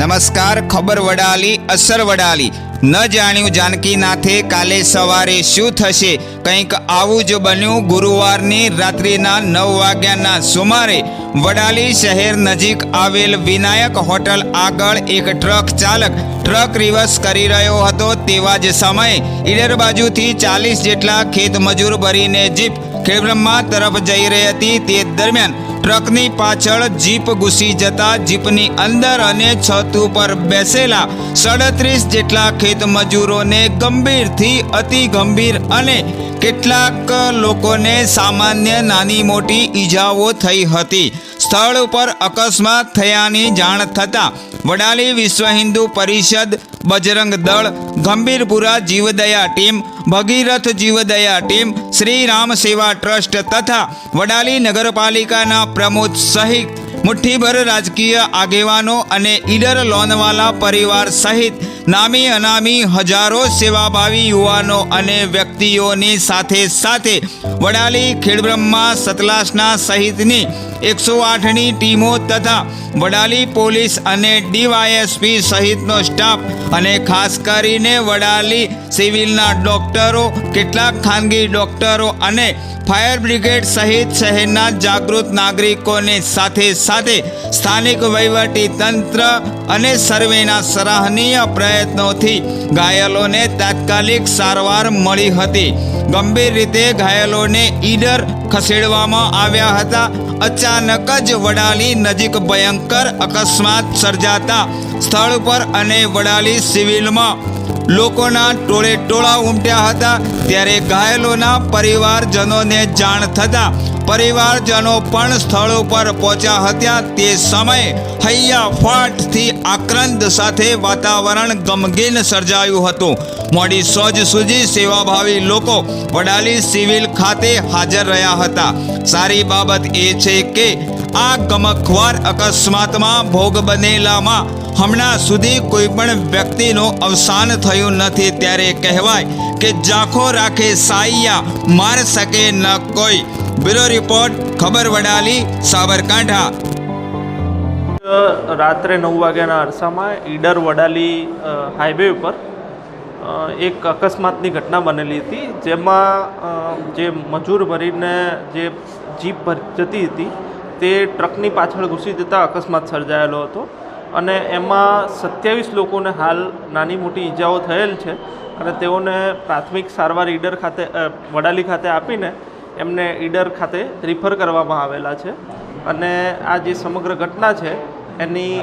નમસ્કાર, ખબર વડાલી, અસર વડાલી. ન જાણ્યું જાનકીનાથે કાલે સવારે શું થશે? કંઈક આવું જ બન્યું ગુરુવારની રાત્રિના નવ વાગ્યાના સુમારે. વડાલી શહેર નજીક આવેલ વિનાયક હોટલ આગળ એક ટ્રક ચાલક ટ્રક રિવર્સ કરી રહ્યો હતો તેવા જ સમયે. ઈડર બાજુથી ચાલીસ જેટલા ખેત મજૂર ભરીને જીપ ખેડબ્રહ્મા તરફ જઈ રહી હતી. તે દરમિયાન ટ્રકની પાછળ જીપ ઘૂસી જતા જીપની અંદર અને છત ઉપર બેસેલા સડત્રીસ જેટલા ખેત મજૂરોને ગંભીરથી અતિ ગંભીર અને કેટલાક લોકોને સામાન્ય નાની મોટી ઈજાઓ થઈ હતી. સ્થળ ઉપર અકસ્માત થયાની જાણ થતાં વડાલી વિશ્વ હિન્દુ પરિષદ બજરંગ દળ, ગંભીરપુરા જીવદયા ટીમ, ભગીરથ જીવદયા ટીમ શ્રી રામ સેવા ટ્રસ્ટ તથા વડાલી નગરપાલિકાના પ્રમુખ સહિત મુઠ્ઠીભર રાજકીય આગેવાનો અને ઈડર લોનવાલા પરિવાર સહિત નામી અનામી હજારો સેવાભાવી યુવાનો અને વ્યક્તિઓની સાથે સાથે વડાલી ખેડબ્રહ્મા સતલાસના સહિતની એકસો આઠની ટીમો તથા વડાલી પોલીસ અને ડીવાયએસપી સહિતનો સ્ટાફ અને ખાસ કરીને વડાલી સિવિલના ડોક્ટરો, કેટલાક ખાનગી ડોક્ટરો અને ફાયર બ્રિગેડ સહિત શહેરના જાગૃત નાગરિકોને સાથે સાથે સ્થાનિક વહીવટી તંત્ર અને સર્વેના સરાહનીય પ્રયત્નોથી ઘાયલોને તાત્કાલિક સારવાર મળી હતી. ગંભીર રીતે ઘાયલોને ઈડર ખસેડવામાં આવ્યા હતા. અચાનક જ વડાલી નજીક ભયંકર અકસ્માત સર્જાતા સ્થળ પર અને વડાલી સિવિલમાં લોકોના ટોળે ટોળા ઉમટ્યા હતા. ત્યારે ઘાયલોના પરિવારજનોને જાણ થતાં પરિવારજનો પણ સ્થળ ઉપર પહોંચ્યા હતા. તે સમયે હૈયા ફાટથી આક્રંદ સાથે વાતાવરણ ગમગીન સર્જાયું હતું. મોડી સોજ સુધી સેવાભાવી લોકો વડાલી સિવિલ ખાતે હાજર રહ્યા હતા. સારી બાબત એ છે કે આ ગમખવાર અકસ્માતમાં ભોગ બનેલામાં હમણાં સુધી કોઈ પણ વ્યક્તિનું અવસાન થયું નથી, ત્યારે કહેવાય કે જાખો રાખે સાઈયા, માર શકે ન કોઈ. બ્યુરો રિપોર્ટ, ખબર વડાલી, સાબરકાંઠા. રાત્રે નવ વાગ્યાના અરસામાં ઈડર વડાલી હાઈવે ઉપર એક અકસ્માતની ઘટના બનેલી હતી, જેમાં જે મજૂર ભરીને જે જીપ ભર જતી હતી, તે ટ્રકની પાછળ ઘૂસી જતાં અકસ્માત સર્જાયેલો હતો. અને એમાં સત્યાવીસ લોકોને હાલ નાની મોટી ઈજાઓ થયેલ છે અને તેઓને પ્રાથમિક સારવાર ઈડર ખાતે વડાલી ખાતે આપીને એમને ઈડર ખાતે રિફર કરવામાં આવેલા છે. અને આ જે સમગ્ર ઘટના છે, એની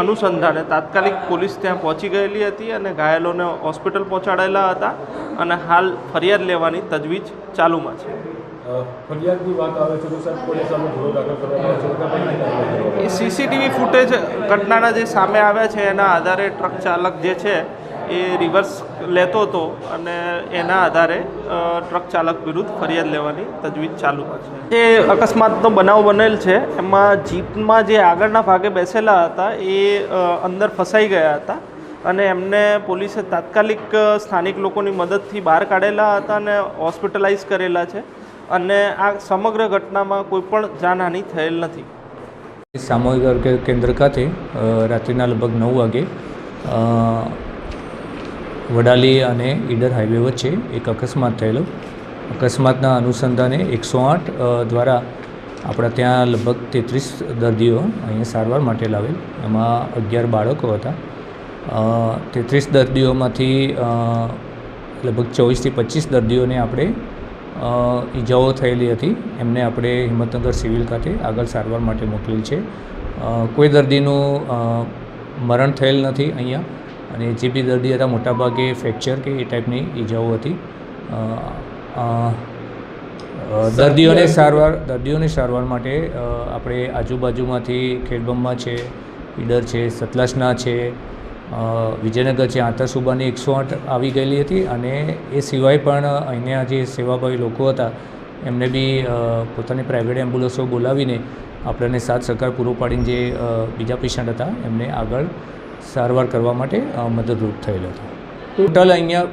અનુસંધાને તાત્કાલિક પોલીસ ત્યાં પહોંચી ગયેલી હતી અને ઘાયલોને હોસ્પિટલ પહોંચાડેલા હતા અને હાલ ફરિયાદ લેવાની તજવીજ ચાલુમાં છે. ફરિયાદની વાત આવે છે તો સાહેબ પોલીસ સામે ગુનો દાખલ કરવામાં આવે છે એ સીસીટીવી ફૂટેજ ઘટનાના જે સામે આવ્યા છે, એના આધારે ટ્રક ચાલક જે છે, એ રિવર્સ લેતો હતો અને એના આધારે ટ્રક ચાલક વિરુદ્ધ ફરિયાદ લેવાની તજવીજ ચાલુ છે. જે અકસ્માતનો બનાવ બનેલ છે, એમાં જીપમાં જે આગળના ભાગે બેસેલા હતા, એ અંદર ફસાઈ ગયા હતા અને એમને પોલીસે તાત્કાલિક સ્થાનિક લોકોની મદદથી બહાર કાઢેલા હતા અને હોસ્પિટલાઇઝ કરેલા છે. અને આ સમગ્ર ઘટનામાં કોઈ પણ જાનહાનિ થયેલ નથી. સામૂહિક આરોગ્ય કેન્દ્ર ખાતે રાત્રિના લગભગ નવ વાગે વડાલી અને ઈડર હાઈવે વચ્ચે એક અકસ્માત થયેલો. અકસ્માતના અનુસંધાને એકસો આઠ દ્વારા આપણા ત્યાં લગભગ તેત્રીસ દર્દીઓ અહીંયા સારવાર માટે લાવેલ. એમાં અગિયાર બાળકો હતા. તેત્રીસ દર્દીઓમાંથી લગભગ ચોવીસથી પચીસ દર્દીઓને આપણે અ, ઈજાઓ થયેલી હતી. એમને આપણે હિંમતનગર સિવિલ ખાતે આગળ સારવાર માટે મોકલેલ છે. કોઈ દર્દીનું મરણ થયેલ નથી અહીંયા. અને જે બી દર્દી હતા મોટાભાગે ફ્રેક્ચર કે એ ટાઈપની ઈજાઓ હતી. દર્દીઓને સારવાર દર્દીઓની સારવાર માટે આપણે આજુબાજુમાંથી ખેડબમમાં છે ઈડર છે સતલાસના છે વિજયનગર છે આંતરસુબાની એકસો આઠ આવી ગયેલી હતી અને એ સિવાય પણ અહીંયા જે સેવાભાવી લોકો હતા, એમને બી પોતાની પ્રાઇવેટ એમ્બ્યુલન્સો બોલાવીને આપણને સાથ સહકાર પૂરો પાડીને જે બીજા પેશન્ટ હતા, એમને આગળ સારવાર કરવા માટે મદદરૂપ થયેલ હતો. ટોટલ અહીંયા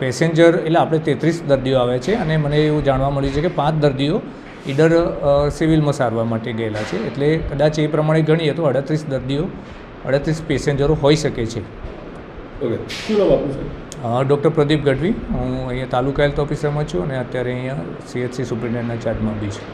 પેસેન્જર એટલે આપણે તેત્રીસ દર્દીઓ આવે છે અને મને એવું જાણવા મળ્યું છે કે પાંચ દર્દીઓ ઈડર સિવિલમાં સારવાર માટે ગયેલા છે. એટલે કદાચ એ પ્રમાણે ગણીએ તો અડત્રીસ દર્દીઓ અડત્રીસ પેસેન્જરો હોઈ શકે છે. ડૉક્ટર પ્રદીપ ગઢવી. હું અહીંયા તાલુકા હેલ્થ ઓફિસરમાં છું અને અત્યારે અહીંયા સીએચસી સુપ્રિન્ટેન્ડન્ટના ચાર્જમાં બી છું.